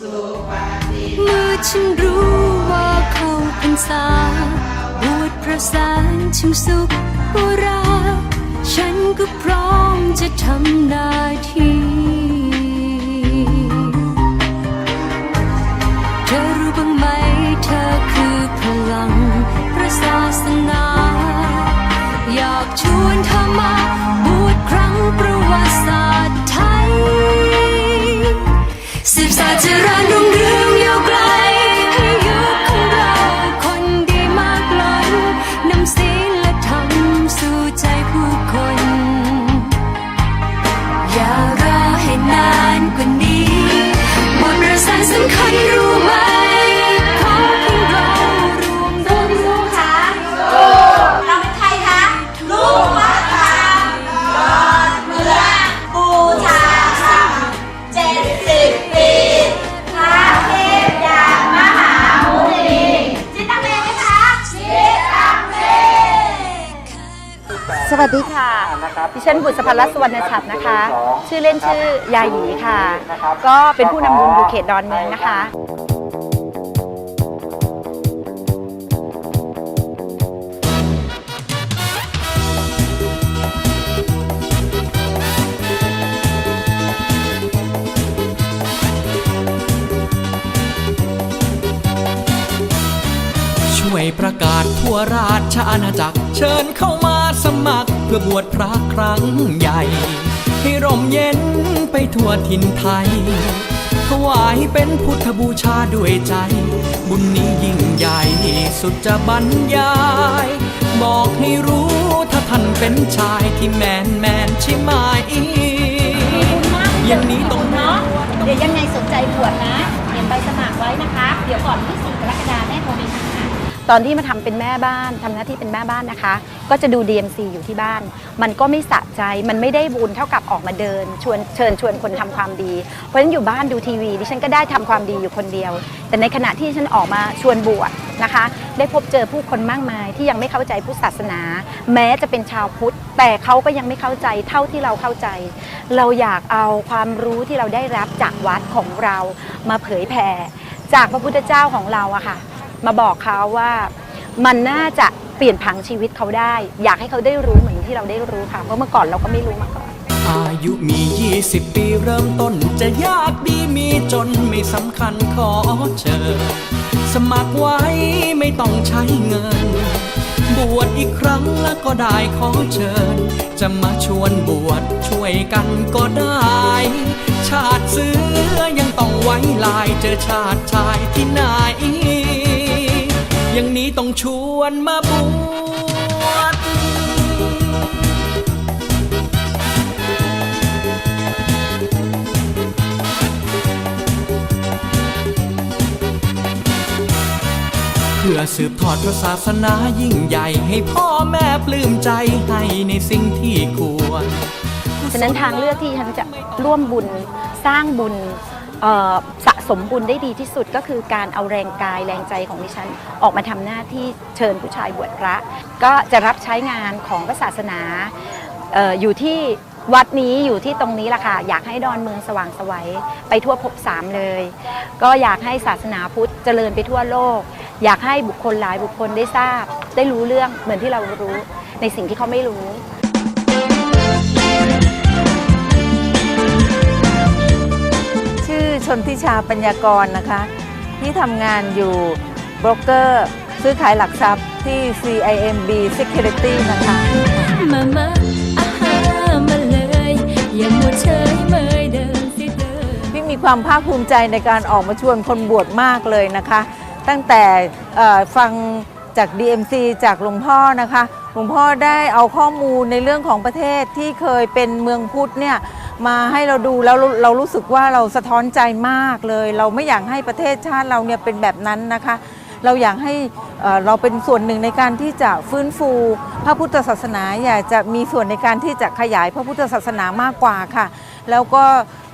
เมื่อฉันรู้ว่าเขาเป็นสาบวชพระสารชิงสุขบุราฉันก็พร้อมจะทำหน้าที่ เธอรู้บ้างไหมเธอคือพลังพระศาสนา อยากชวนเธอมา บุษพันธ์รัตน์สุวรรณชัดนะคะ ชื่อเล่นชื่อยาหยีค่ะ ก็เป็นผู้นำบุญอยู่เขตดอนเมืองนะคะช่วยประกาศทั่วราชอาณาจักร เชิญเข้ามาสมัครเพื่อบวชพระครั้งใหญ่ ให้ร่มเย็นไปทั่วถิ่นไทย ถวายเป็นพุทธบูชาด้วยใจ บุญนี้ยิ่งใหญ่สุดจะบรรยาย บอกให้รู้ถ้าท่านเป็นชายที่แมนแมนใช่ไหมอย่างนี้ต้องเนาะเดี๋ยวยังไงสนใจบวชนะเขียนใบสมัครไว้นะคะ เดี๋ยวก่อนที่สี่กรกฎาคมแม่โทรไปหา ตอนที่มาทำเป็นแม่บ้านทำหน้าที่เป็นแม่บ้านนะคะ ก็จะดู DMC อยู่ที่บ้าน มันก็ไม่สะใจมันไม่ได้บุญเท่ากับออกมาเดินชวนเชิญชวนคนทำความดี เพราะฉะนั้นอยู่บ้านดูทีวีดิฉันก็ได้ทำความดีอยู่คนเดียว แต่ในขณะที่ฉันออกมาชวนบวชนะคะ ได้พบเจอผู้คนมากมายที่ยังไม่เข้าใจพุทธศาสนา แม้จะเป็นชาวพุทธ แต่เขาก็ยังไม่เข้าใจเท่าที่เราเข้าใจ เราอยากเอาความรู้ที่เราได้รับจากวัดของเรามาเผยแผ่จากพระพุทธเจ้าของเราอะค่ะ มาบอกเขาว่ามันน่าจะเปลี่ยนผังชีวิตเขาได้ อยากให้เขาได้รู้เหมือนที่เราได้รู้ค่ะ เพราะเมื่อก่อนเราก็ไม่รู้มาก่อน อายุมี 20 ปีเริ่มต้น จะยากดีมีจนไม่สำคัญขอเชิญสมัครไว้ไม่ต้องใช้เงิน บวชอีกครั้งแล้วก็ได้ขอเชิญ จะมาชวนบวชช่วยกันก็ได้ ชาติเสือยังต้องไว้ลายเจอชาติชายที่ไหน อย่างนี้ต้องชวนมาบวชเพื่อสืบทอดพระศาสนายิ่งใหญ่ให้พ่อแม่ปลื้มใจให้ในสิ่งที่ควร ฉะนั้นทางเลือกที่ฉันจะร่วมบุญสร้างบุญเอ่อส สมบุญได้ดีที่สุดก็คือการเอาแรงกายแรงใจของดิฉัน ออกมาทำหน้าที่เชิญผู้ชายบวชพระ ก็จะรับใช้งานของพระศาสนาอออยู่ที่วัดนี้อยู่ที่ตรงนี้แหละค่ะ อยากให้ดอนเมืองสว่างไสวัยไปทั่วภพสามเลย ก็อยากให้ศาสนาพุทธเจริญไปทั่วโลก อยากให้บุคคลหลายบุคคลได้ทราบ ได้รู้เรื่องเหมือนที่เรารู้ในสิ่งที่เขาไม่รู้ ชื่อชนทิชาปัญญากรนะคะ ที่ทำงานอยู่โบรกเกอร์ ซื้อขายหลักทรัพย์ที่ CIMB Security นะคะมามาอาหามาเลยอย่ามัวเฉยเมยเดินสิเดินพี่มีความภาคภูมิใจในการออกมาชวนคนบวชมากเลยนะคะ ตั้งแต่เอ่อฟังจาก DMC จากหลวงพ่อนะคะหลวงพ่อได้เอาข้อมูลในเรื่องของประเทศที่เคยเป็นเมืองพุทธเนี่ย มาให้เราดูแล้วเรารู้สึกว่าเราสะท้อนใจมากเลย เราไม่อยากให้ประเทศชาติเราเนี่ยเป็นแบบนั้นนะคะ เราอยากให้เราเป็นส่วนหนึ่งในการที่จะฟื้นฟูพระพุทธศาสนา อยากจะมีส่วนในการที่จะขยายพระพุทธศาสนามากกว่าค่ะ แล้วก็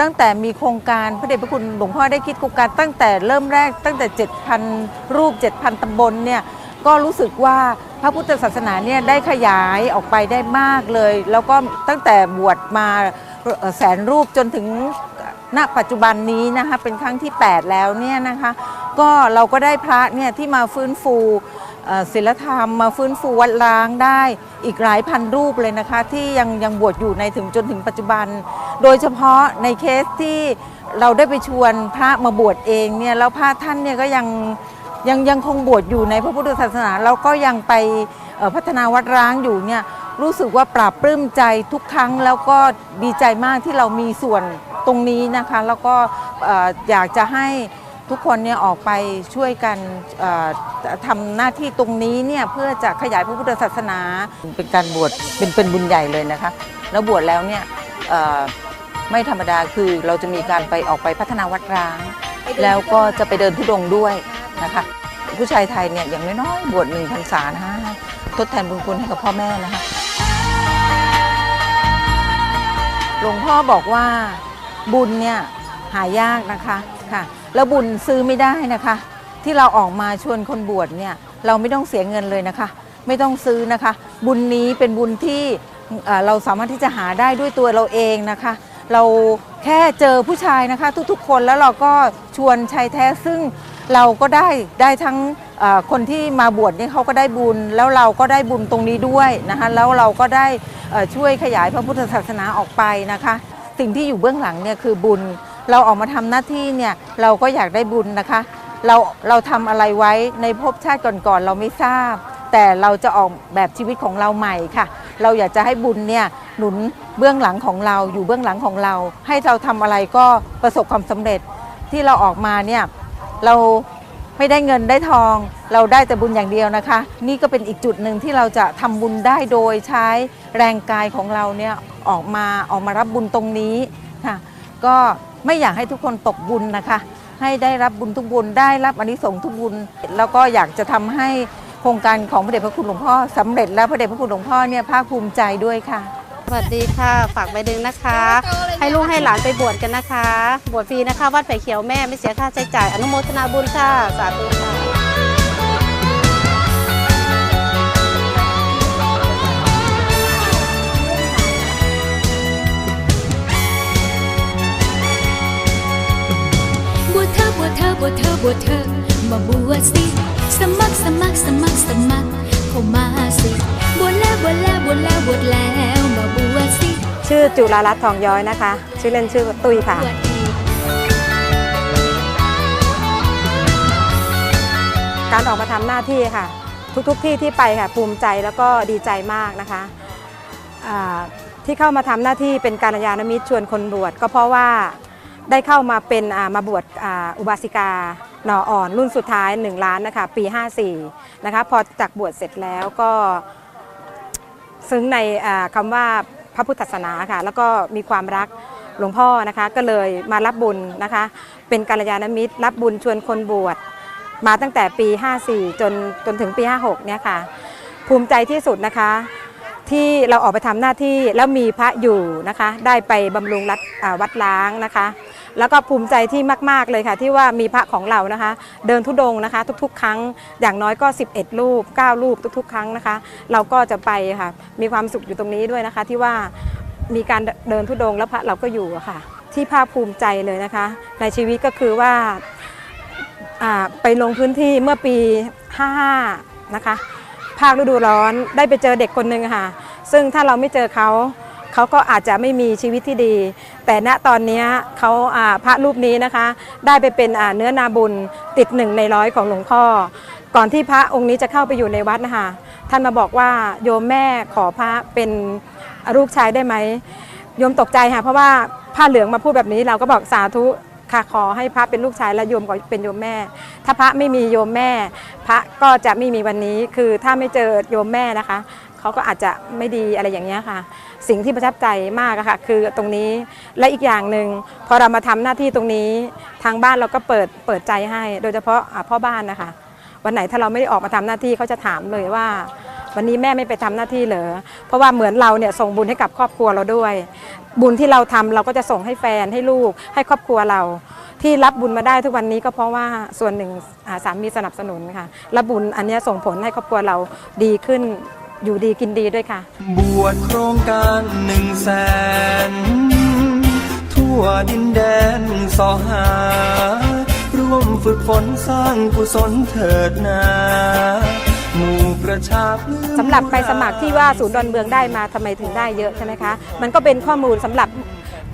ตั้งแต่มีโครงการพระเดชพระคุณหลวงพ่อได้คิดโครงการตั้งแต่เริ่มแรกตั้งแต่ 7,000 รูป 7,000 ตำบลเนี่ยก็รู้สึกว่าพระพุทธศาสนาเนี่ยได้ขยายออกไปได้มากเลย แล้วก็ตั้งแต่บวชมา แสนรูปจนถึงณปัจจุบันนี้นะคะเป็นครั้งที่ 8 แล้วเนี่ยนะคะก็เราก็ได้พระเนี่ยที่มาฟื้นฟูเอ่อศีลธรรมมาฟื้นฟูวัดล้างได้อีกหลายพันรูปเลยนะคะ ที่ยังยังบวชอยู่ในถึงจนถึงปัจจุบัน โดยเฉพาะในเคสที่เราได้ไปชวนพระมาบวชเองเนี่ยแล้วพระท่านเนี่ยก็ยังยังยังคงบวชอยู่ในพระพุทธศาสนาแล้วก็ยังไปพัฒนาวัดร้างอยู่เนี่ย รู้สึกว่าปราบปลื้มใจทุกครั้ง แล้วก็ดีใจมากที่เรามีส่วนตรงนี้นะคะ แล้วก็เอ่ออยากจะให้ทุกคนเนี่ยออกไปช่วยกันเอ่อทำหน้าที่ตรงนี้เนี่ยเพื่อจะขยายพระพุทธศาสนา เป็นการบวชเป็นเป็นบุญใหญ่เลยนะคะ แล้วบวชแล้วเนี่ยเอ่อไม่ธรรมดาคือเราจะมีการไปออกไปพัฒนาวัดร้าง แล้วก็จะไปเดินทุดงค์ด้วยนะคะผู้ชายไทยเนี่ยอย่างน้อยๆบวชหนึ่งพรรษานะคะทดแทนบุญคุณให้กับพ่อแม่นะคะ หลวงพ่อบอกว่าบุญเนี่ยหายากนะคะค่ะ แล้วบุญซื้อไม่ได้นะคะ ที่เราออกมาชวนคนบวชเนี่ยเราไม่ต้องเสียเงินเลยนะคะ ไม่ต้องซื้อนะคะ บุญนี้เป็นบุญที่เอ่อเราสามารถที่จะหาได้ด้วยตัวเราเองนะคะ เราแค่เจอผู้ชายนะคะ ทุกๆ คนแล้วเราก็ชวนชายแท้ซึ่งเราก็ได้ได้ทั้งคนที่มาบวชนี่เขาก็ได้บุญ แล้วเราก็ได้บุญตรงนี้ด้วยนะคะแล้วเราก็ได้ช่วยขยายพระพุทธศาสนาออกไปนะคะ สิ่งที่อยู่เบื้องหลังเนี่ยคือบุญ เราออกมาทำหน้าที่เนี่ยเราก็อยากได้บุญนะคะ เราเราทำอะไรไว้ในภพชาติก่อนๆเราไม่ทราบ แต่เราจะออกแบบชีวิตของเราใหม่ค่ะ เราอยากจะให้บุญเนี่ยหนุนเบื้องหลังของเราอยู่เบื้องหลังของเรา ให้เราทำอะไรก็ประสบความสำเร็จที่เราออกมาเนี่ย เราไม่ได้เงินได้ทอง เราได้แต่บุญอย่างเดียวนะคะ นี่ก็เป็นอีกจุดหนึ่งที่เราจะทำบุญได้โดยใช้แรงกายของเราเนี่ยออกมาออกมารับบุญตรงนี้ค่ะก็ไม่อยากให้ทุกคนตกบุญนะคะ ให้ได้รับบุญทุกบุญได้รับอานิสงส์ทุกบุญ แล้วก็อยากจะทำให้โครงการของพระเดชพระคุณหลวงพ่อสำเร็จแล้วพระเดชพระคุณหลวงพ่อเนี่ยภาคภูมิใจด้วยค่ะ วัสดีค่ะ ฝากใบดึงนะคะ ให้ลูกให้หลานไปบวชกันนะคะ บวชฟรีนะคะวัดไผ่เขียวแม่ไม่เสียค่าใช้จ่ายอนุโมทนาบุญค่ะ สาธุค่ะบวชเธอบวชเธอบวชเธอบวชเธอมาบวชสิ สมัครสมัครสมัครสมัครเข้ามาสิ บวชแล้วบวชแล้วบวชแล้วมาบวชสิชื่อจุฬารัตน์ทองย้อยนะคะ ชื่อเล่นชื่อตุ้ยค่ะ บวชอีกการออกมาทำหน้าที่ค่ะ ทุกๆที่ที่ไปค่ะภูมิใจแล้วก็ดีใจมากนะคะอ่าที่เข้ามาทำหน้าที่เป็นการยานมิตรชวนคนบวชก็เพราะว่าได้เข้ามาเป็นอ่ามาบวชอ่าอุบาสิกาหน่ออ่อนรุ่นสุดท้าย 1 ล้านนะคะปี 54นะคะพอจากบวชเสร็จแล้วก็ ซึ้งในอ่าคำว่าพระพุทธศาสนาค่ะ แล้วก็มีความรักหลวงพ่อนะคะก็เลยมารับบุญนะคะ เป็นกัลยาณมิตร รับบุญชวนคนบวชมาตั้งแต่ปี 54 จนจนถึงปี 56 เนี่ยค่ะ ภูมิใจที่สุดนะคะ ที่เราออกไปทำหน้าที่แล้วมีพระอยู่นะคะ ได้ไปบำรุงรัดวัดล้างนะคะ แล้วก็ภูมิใจที่มากๆเลยค่ะ ที่ว่ามีพระของเรานะคะ เดินทุดงนะคะ ทุกๆ ครั้งอย่างน้อยก็ 11 รูป 9 รูปทุกๆ ครั้งนะคะ เราก็จะไปค่ะมีความสุขอยู่ตรงนี้ด้วยนะคะ ที่ว่ามีการเดินทุดงแล้วพระเราก็อยู่ค่ะ ที่ภาคภูมิใจเลยนะคะ ในชีวิตก็คือว่าอ่าไปลงพื้นที่เมื่อปี 55 นะคะ ภาคฤดูร้อนได้ไปเจอเด็กคนหนึ่งค่ะ ซึ่งถ้าเราไม่เจอเขา เขาก็อาจจะไม่มีชีวิตที่ดี แต่ณตอนนี้เขาพระรูปนี้นะคะ ได้ไปเป็นเนื้อนาบุญติดหนึ่งในร้อยของหลวงพ่อ ก่อนที่พระองค์นี้จะเข้าไปอยู่ในวัดนะคะท่านมาบอกว่าโยมแม่ขอพระเป็นลูกชายได้ไหมโยมตกใจค่ะเพราะว่าผ้าเหลืองมาพูดแบบนี้เราก็บอกสาธุค่ะขอให้พระเป็นลูกชายและโยมก็เป็นโยมแม่ ถ้าพระไม่มีโยมแม่ พระก็จะไม่มีวันนี้คือถ้าไม่เจอโยมแม่นะคะ เขาก็อาจจะไม่ดีอะไรอย่างเงี้ยค่ะ สิ่งที่ประทับใจมากค่ะ คือตรงนี้และอีกอย่างหนึ่งพอเรามาทำหน้าที่ตรงนี้ทางบ้านเราก็เปิดเปิดใจให้ โดยเฉพาะพ่อบ้านนะคะ วันไหนถ้าเราไม่ได้ออกมาทำหน้าที่เขาจะถามเลยว่า วันนี้แม่ไม่ไปทำหน้าที่เหรอเพราะว่าเหมือนเราเนี่ยส่งบุญให้กับครอบครัวเราด้วย บุญที่เราทำเราก็จะส่งให้แฟนให้ลูก ให้ครอบครัวเราที่รับบุญมาได้ทุกวันนี้ก็เพราะว่าส่วนหนึ่งสามีสนับสนุนค่ะและบุญอันนี้ส่งผลให้ครอบครัวเราดีขึ้น อยู่ดีกินดีด้วยค่ะ บวชโครงการหนึ่งแสนทั่วทั่วดินแดนสอหา ร่วมฝึกฝนสร้างกุศลเถิดนาหมู่ประชาพลื่นสำหรับใบสมัครที่ว่าศูนย์ดอนเมืองได้มาทำไมถึงได้เยอะใช่ไหมคะ มันก็เป็นข้อมูลสำหรับ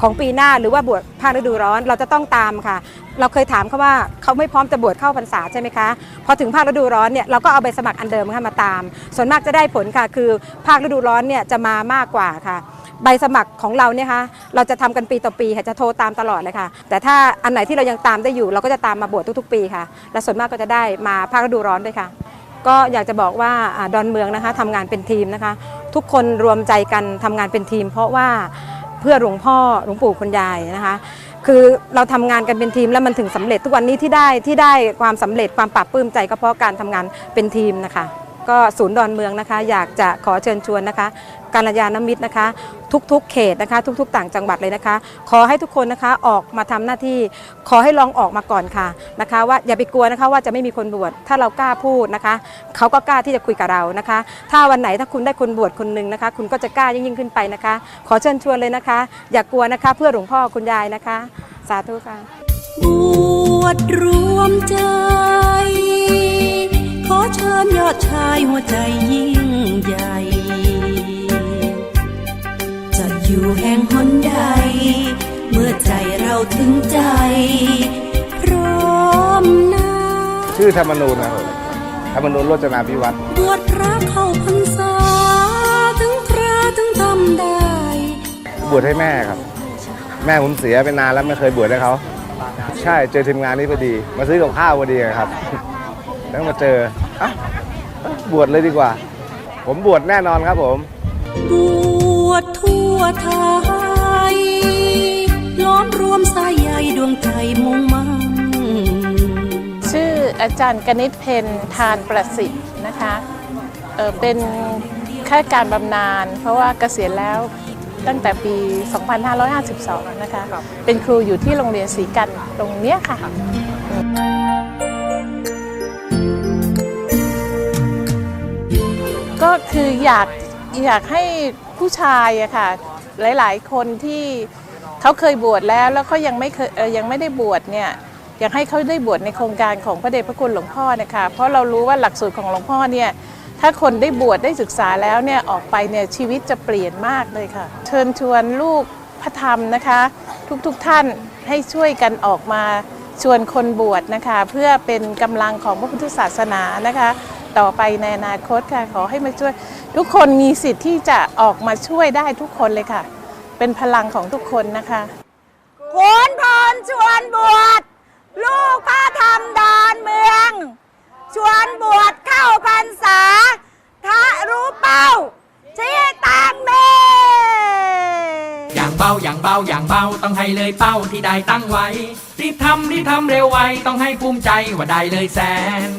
ของปีหน้าหรือว่าบวชภาคฤดูร้อนเราจะต้องตามค่ะ เราเคยถามเขาว่าเขาไม่พร้อมจะบวชเข้าพรรษาใช่ไหมคะ พอถึงภาคฤดูร้อนเนี่ยเราก็เอาใบสมัครอันเดิมค่ะมาตาม ส่วนมากจะได้ผลค่ะ คือภาคฤดูร้อนเนี่ยจะมามากกว่าค่ะ ใบสมัครของเราเนี่ยค่ะเราจะทำกันปีต่อปีค่ะจะโทรตามตลอดเลยค่ะ แต่ถ้าอันไหนที่เรายังตามได้อยู่ เราก็จะตามมาบวชทุกๆ ปีค่ะ และส่วนมากก็จะได้มาภาคฤดูร้อนด้วยค่ะ ก็อยากจะบอกว่าดอนเมืองนะคะทำงานเป็นทีมนะคะ ทุกคนรวมใจกันทำงานเป็นทีม เพราะว่าเพื่อหลวงพ่อหลวงปู่คุณยายนะคะ คือเราทำงานกันเป็นทีมแล้วมันถึงสำเร็จทุกวันนี้ที่ได้ที่ได้ความสำเร็จความปรับปลื้มใจก็เพราะการทำงานเป็นทีมนะคะ ก็ศูนย์ดอนเมืองนะคะ อยากจะขอเชิญชวนนะคะการยานมิตรนะคะ ทุกๆ เขตนะคะ ทุก ๆ ต่างจังหวัดเลยนะคะ ขอให้ทุกคนนะคะออกมาทำหน้าที่ ขอให้ลองออกมาก่อนค่ะนะคะ ว่าอย่าไปกลัวนะคะว่าจะไม่มีคนบวชถ้าเรากล้าพูดนะคะ เขาก็กล้าที่จะคุยกับเรานะคะ ถ้าวันไหนถ้าคุณได้คนบวชคนหนึ่งนะคะ คุณก็จะกล้ายิ่งยิ่งขึ้นไปนะคะ ขอเชิญชวนเลยนะคะ อย่ากกลัวนะคะเพื่อหลวงพ่อคุณยายนะคะ สาธุค่ะบวชรวมใจ ชิญยอดชายหัวใจยิ่งใหญ่จะอยู่แห่งหนใด เมื่อใจเราถึงใจ พร้อมหน้าชื่อธรรมนูญนะครับผมธรรมนูญโรจนาพิวัตรบวชพระเข้าพรรษาถึงพระถึงทำได้ บวชให้แม่ครับ แม่ผมเสียไปนานแล้วไม่เคยบวชให้เขาใช่เจอทีมงานนี้พอดี มาซื้อกับข้าวพอดีครับแล้วมาเจอเอ้าเอ้า บวชเลยดีกว่า ผมบวชแน่นอนครับผม บวชทั่วไทยล้อมรวมสายใยดวงใจมุ่งมั่นชื่ออาจารย์กนิษฐ์เพนทานประสิทธิ์นะคะเอ่อเป็นข้าราชการบำนาญเพราะว่าเกษียณแล้วตั้งแต่ปี 2552 นะคะ เป็นครูอยู่ที่โรงเรียนศรีกันตรงเนี้ยค่ะ ก็คืออยากอยากให้ผู้ชายอะค่ะ หลายๆ คนที่เขาเคยบวชแล้วแล้วเขายังไม่เคยยังไม่ได้บวชเนี่ยอยากให้เขาได้บวชในโครงการของพระเดชพระคุณหลวงพ่อนะคะเพราะเรารู้ว่าหลักสูตรของหลวงพ่อเนี่ยถ้าคนได้บวชได้ศึกษาแล้วเนี่ยออกไปเนี่ยชีวิตจะเปลี่ยนมากเลยค่ะ เชิญชวนลูกพระธรรมนะคะ ทุกๆทท่านให้ช่วยกันออกมาชวนคนบวชนะคะ เพื่อเป็นกำลังของพระพุทธศาสนานะคะ ต่อไปในอนาคตค่ะ ขอให้มาช่วย ทุกคนมีสิทธิ์ที่จะออกมาช่วยได้ทุกคนเลยค่ะ เป็นพลังของทุกคนนะคะคุณพรชวนบวชลูกพระธรรมดอนเมือง ชวนบวชเข้าพรรษาทะรู้เป้าชี้ตังเมอย่างเบาอย่างเบาอย่างเบาต้องให้เลยเป้าที่ได้ตั้งไว้รีบทำรีบทำเร็วไวต้องให้ภูมิใจว่าได้เลยแสน